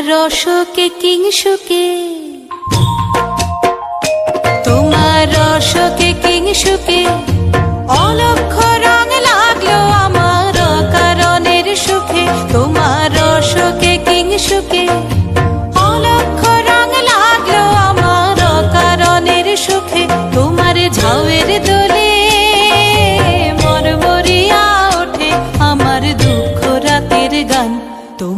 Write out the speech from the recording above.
রসকে কিংসুকে তোমার রসকে কিংসুকে অলক্ষ